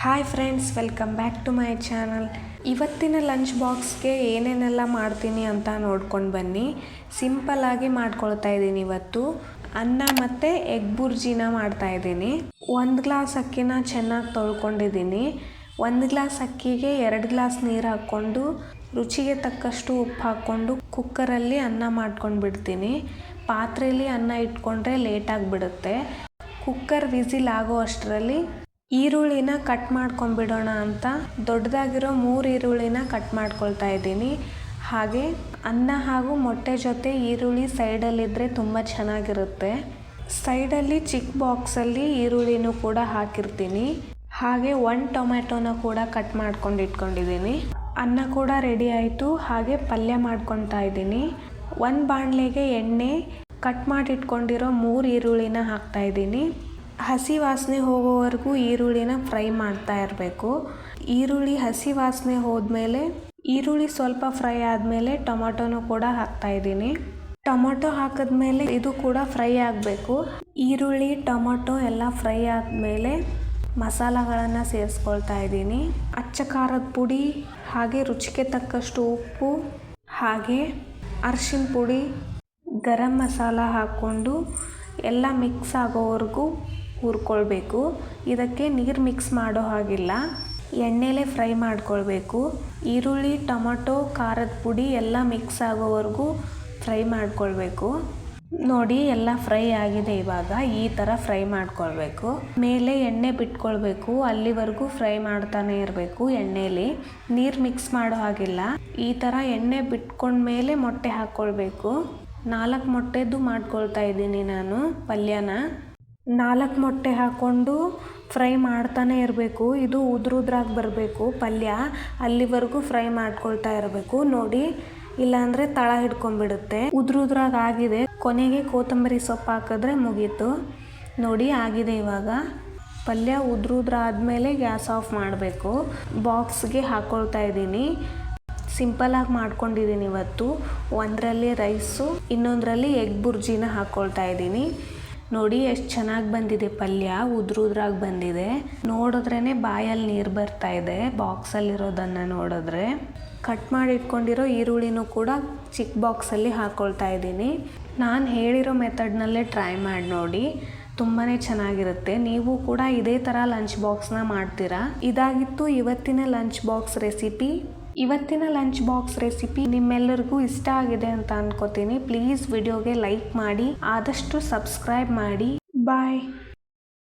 Hi friends welcome back to my channel ಇವತ್ತಿನ lunch ಬಾಕ್ಸ್ಗೆ ಏನೇನೆಲ್ಲ ಮಾಡ್ತೀನಿ ಅಂತ ನೋಡ್ಕೊಂಡು ಬನ್ನಿ. ಸಿಂಪಲ್ಲಾಗಿ ಮಾಡ್ಕೊಳ್ತಾ ಇದ್ದೀನಿ ಇವತ್ತು. ಅನ್ನ ಮತ್ತು ಎಗ್ ಬುರ್ಜಿನ ಮಾಡ್ತಾ ಇದ್ದೀನಿ. ಒಂದು ಗ್ಲಾಸ್ ಅಕ್ಕಿನ ಚೆನ್ನಾಗಿ ತೊಳ್ಕೊಂಡಿದ್ದೀನಿ. ಒಂದು ಗ್ಲಾಸ್ ಅಕ್ಕಿಗೆ ಎರಡು ಗ್ಲಾಸ್ ನೀರು ಹಾಕ್ಕೊಂಡು, ರುಚಿಗೆ ತಕ್ಕಷ್ಟು ಉಪ್ಪು ಹಾಕ್ಕೊಂಡು ಕುಕ್ಕರಲ್ಲಿ ಅನ್ನ ಮಾಡ್ಕೊಂಡು ಬಿಡ್ತೀನಿ. ಪಾತ್ರೆಯಲ್ಲಿ ಅನ್ನ ಇಟ್ಕೊಂಡ್ರೆ ಲೇಟಾಗಿ ಬಿಡುತ್ತೆ. ಕುಕ್ಕರ್ ವಿಸಿಲ್ ಆಗೋ ಅಷ್ಟರಲ್ಲಿ ಈರುಳ್ಳಿನ ಕಟ್ ಮಾಡ್ಕೊಂಡ್ಬಿಡೋಣ ಅಂತ ದೊಡ್ಡದಾಗಿರೋ ಮೂರು ಈರುಳ್ಳಿನ ಕಟ್ ಮಾಡ್ಕೊಳ್ತಾ ಇದ್ದೀನಿ. ಹಾಗೆ ಅನ್ನ ಹಾಗೂ ಮೊಟ್ಟೆ ಜೊತೆ ಈರುಳ್ಳಿ ಸೈಡಲ್ಲಿದ್ದರೆ ತುಂಬ ಚೆನ್ನಾಗಿರುತ್ತೆ. ಸೈಡಲ್ಲಿ ಚಿಕ್ಕ ಬಾಕ್ಸಲ್ಲಿ ಈರುಳ್ಳಿನೂ ಕೂಡ ಹಾಕಿರ್ತೀನಿ. ಹಾಗೆ ಒಂದು ಟೊಮ್ಯಾಟೊನ ಕೂಡ ಕಟ್ ಮಾಡ್ಕೊಂಡು ಇಟ್ಕೊಂಡಿದ್ದೀನಿ ಅನ್ನ ಕೂಡ ರೆಡಿ ಆಯಿತು. ಹಾಗೆ ಪಲ್ಯ ಮಾಡ್ಕೊತಾ ಇದ್ದೀನಿ. ಒಂದು ಬಾಣಲೆಗೆ ಎಣ್ಣೆ ಕಟ್ ಮಾಡಿಟ್ಕೊಂಡಿರೋ ಮೂರು ಈರುಳ್ಳಿನ ಹಾಕ್ತಾ ಇದ್ದೀನಿ. ಹಸಿ ವಾಸನೆ ಹೋಗೋವರೆಗೂ ಈರುಳ್ಳಿನ ಫ್ರೈ ಮಾಡ್ತಾ ಇರಬೇಕು. ಈರುಳ್ಳಿ ಹಸಿ ವಾಸನೆ ಹೋದ್ಮೇಲೆ ಈರುಳ್ಳಿ ಸ್ವಲ್ಪ ಫ್ರೈ ಆದಮೇಲೆ ಟೊಮೊಟೊನೂ ಕೂಡ ಹಾಕ್ತಾ ಇದ್ದೀನಿ. ಟೊಮೊಟೊ ಹಾಕಿದ್ಮೇಲೆ ಇದು ಕೂಡ ಫ್ರೈ ಆಗಬೇಕು. ಈರುಳ್ಳಿ, ಟೊಮೊಟೊ ಎಲ್ಲ ಫ್ರೈ ಆದಮೇಲೆ ಮಸಾಲಗಳನ್ನು ಸೇರಿಸ್ಕೊಳ್ತಾ ಇದ್ದೀನಿ. ಅಚ್ಚ ಖಾರದ ಪುಡಿ, ಹಾಗೆ ರುಚಿಗೆ ತಕ್ಕಷ್ಟು ಉಪ್ಪು, ಹಾಗೆ ಅರ್ಶಿನ ಪುಡಿ, ಗರಂ ಮಸಾಲ ಹಾಕ್ಕೊಂಡು ಎಲ್ಲ ಮಿಕ್ಸ್ ಆಗೋವರೆಗೂ ಹುರ್ಕೊಳ್ಬೇಕು. ಇದಕ್ಕೆ ನೀರು ಮಿಕ್ಸ್ ಮಾಡೋ ಹಾಗಿಲ್ಲ. ಎಣ್ಣೆಲೇ ಫ್ರೈ ಮಾಡ್ಕೊಳ್ಬೇಕು. ಈರುಳ್ಳಿ, ಟೊಮೊಟೊ, ಖಾರದ ಪುಡಿ ಎಲ್ಲ ಮಿಕ್ಸ್ ಆಗೋವರೆಗೂ ಫ್ರೈ ಮಾಡ್ಕೊಳ್ಬೇಕು. ನೋಡಿ, ಎಲ್ಲ ಫ್ರೈ ಆಗಿದೆ ಇವಾಗ. ಈ ಥರ ಫ್ರೈ ಮಾಡ್ಕೊಳ್ಬೇಕು. ಮೇಲೆ ಎಣ್ಣೆ ಬಿಟ್ಕೊಳ್ಬೇಕು. ಅಲ್ಲಿವರೆಗೂ ಫ್ರೈ ಮಾಡ್ತಾನೆ ಇರಬೇಕು ಎಣ್ಣೆಲಿ. ನೀರು ಮಿಕ್ಸ್ ಮಾಡೋ ಹಾಗಿಲ್ಲ. ಈ ಥರ ಎಣ್ಣೆ ಬಿಟ್ಕೊಂಡ್ಮೇಲೆ ಮೊಟ್ಟೆ ಹಾಕ್ಕೊಳ್ಬೇಕು ನಾಲ್ಕು ಮೊಟ್ಟೆದು ಮಾಡ್ಕೊಳ್ತಾ ಇದ್ದೀನಿ ನಾನು ಪಲ್ಯನ. ನಾಲ್ಕು ಮೊಟ್ಟೆ ಹಾಕ್ಕೊಂಡು ಫ್ರೈ ಮಾಡ್ತಾನೆ ಇರಬೇಕು. ಇದು ಉದ್ರುದ್ರಾಗಿ ಬರಬೇಕು ಪಲ್ಯ. ಅಲ್ಲಿವರೆಗೂ ಫ್ರೈ ಮಾಡ್ಕೊಳ್ತಾ ಇರಬೇಕು. ನೋಡಿ, ಇಲ್ಲಾಂದರೆ ತಳ ಹಿಡ್ಕೊಂಡ್ಬಿಡುತ್ತೆ. ಉದ್ರುದ್ರಾಗ ಆಗಿದೆ. ಕೊನೆಗೆ ಕೊತ್ತಂಬರಿ ಸೊಪ್ಪು ಹಾಕಿದ್ರೆ ಮುಗೀತು. ನೋಡಿ, ಆಗಿದೆ ಇವಾಗ. ಪಲ್ಯ ಉದ್ರುದ್ರ ಗ್ಯಾಸ್ ಆಫ್ ಮಾಡಬೇಕು. ಬಾಕ್ಸ್ಗೆ ಹಾಕ್ಕೊಳ್ತಾ ಇದ್ದೀನಿ. ಸಿಂಪಲಾಗಿ ಮಾಡ್ಕೊಂಡಿದ್ದೀನಿ ಇವತ್ತು. ಒಂದರಲ್ಲಿ ರೈಸು, ಇನ್ನೊಂದರಲ್ಲಿ ಎಗ್ ಬುರ್ಜಿನ ಹಾಕ್ಕೊಳ್ತಾ ಇದ್ದೀನಿ. ನೋಡಿ ಎಷ್ಟು ಚೆನ್ನಾಗಿ ಬಂದಿದೆ ಪಲ್ಯ ಉದ್ರುದ್ರಾಗಿ ಬಂದಿದೆ. ನೋಡಿದ್ರೇ ಬಾಯಲ್ಲಿ ನೀರು ಬರ್ತಾ ಇದೆ, ಬಾಕ್ಸಲ್ಲಿರೋದನ್ನು ನೋಡಿದ್ರೆ. ಕಟ್ ಮಾಡಿ ಇಟ್ಕೊಂಡಿರೋ ಈರುಳ್ಳಿನೂ ಕೂಡ ಚಿಕ್ಕ ಬಾಕ್ಸಲ್ಲಿ ಹಾಕ್ಕೊಳ್ತಾ ಇದ್ದೀನಿ. ನಾನು ಹೇಳಿರೋ ಮೆಥಡ್ನಲ್ಲೇ ಟ್ರೈ ಮಾಡಿ ನೋಡಿ. ತುಂಬಾ ಚೆನ್ನಾಗಿರುತ್ತೆ. ನೀವು ಕೂಡ ಇದೇ ಥರ ಲಂಚ್ ಬಾಕ್ಸ್ನ ಮಾಡ್ತೀರಾ? ಇದಾಗಿತ್ತು ಇವತ್ತಿನ ಲಂಚ್ ಬಾಕ್ಸ್ ರೆಸಿಪಿ. ಇವತ್ತಿನ ಲಂಚ್ ಬಾಕ್ಸ್ ರೆಸಿಪಿ ನಿಮ್ಮೆಲ್ಲರಿಗೂ ಇಷ್ಟ ಆಗಿದೆ ಅಂತ ಅನ್ಕೋತೀನಿ. ಪ್ಲೀಸ್ ವಿಡಿಯೋಗೆ ಲೈಕ್ ಮಾಡಿ, ಆದಷ್ಟು ಸಬ್ಸ್ಕ್ರೈಬ್ ಮಾಡಿ. ಬಾಯ್